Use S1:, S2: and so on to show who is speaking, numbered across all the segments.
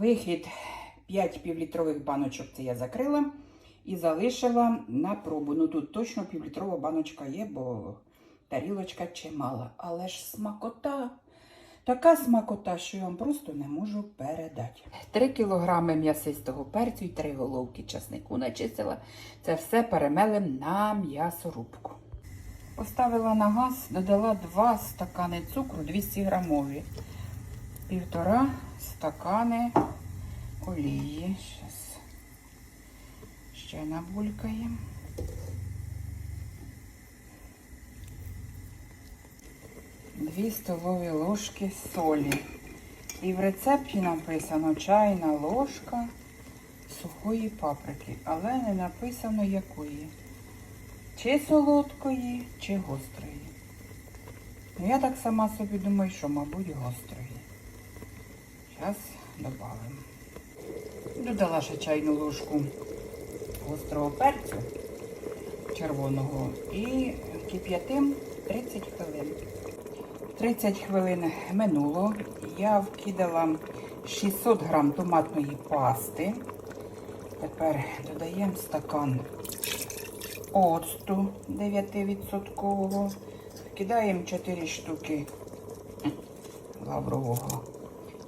S1: Вихід 5 півлітрових баночок це я закрила і залишила на пробу. Ну тут точно півлітрова баночка є, бо тарілочка чимала. Але ж смакота. Така смакота, що я вам просто не можу передати. 3 кілограми м'ясистого перцю і 3 головки часнику начистила. Це все перемелем на м'ясорубку. Поставила на газ, додала 2 стакани цукру 200 грамові. Півтора стакани олії. Щас ще набулькаємо. Дві столові ложки солі. І в рецепті написано чайна ложка сухої паприки, але не написано якої. Чи солодкої, чи гострої. Ну, я так сама собі думаю, що, мабуть, гострої. Зараз додамо. Додала ще чайну ложку гострого перцю червоного і кип'ятим 30 хвилин. 30 хвилин минуло. Я вкидала 600 грам томатної пасти. Тепер додаємо стакан оцту 9%. Вкидаємо 4 штуки лаврового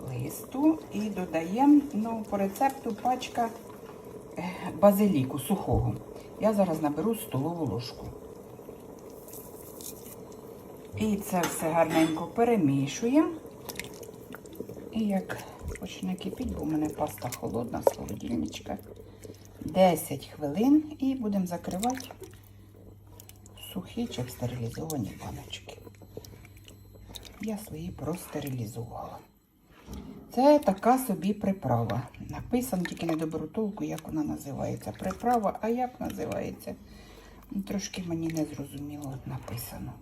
S1: листу і додаємо ну, по рецепту пачка е, базиліку сухого. Я зараз наберу столову ложку. І це все гарненько перемішуємо. І як почне кипіти, бо в мене паста холодна з холодильничка. 10 хвилин і будемо закривати сухі чи стерилізовані баночки. Я свої простерилізувала. Це така собі приправа. Написано, тільки не доберу толку, як вона називається. Приправа, а як називається? Ну, Трошки мені не зрозуміло написано.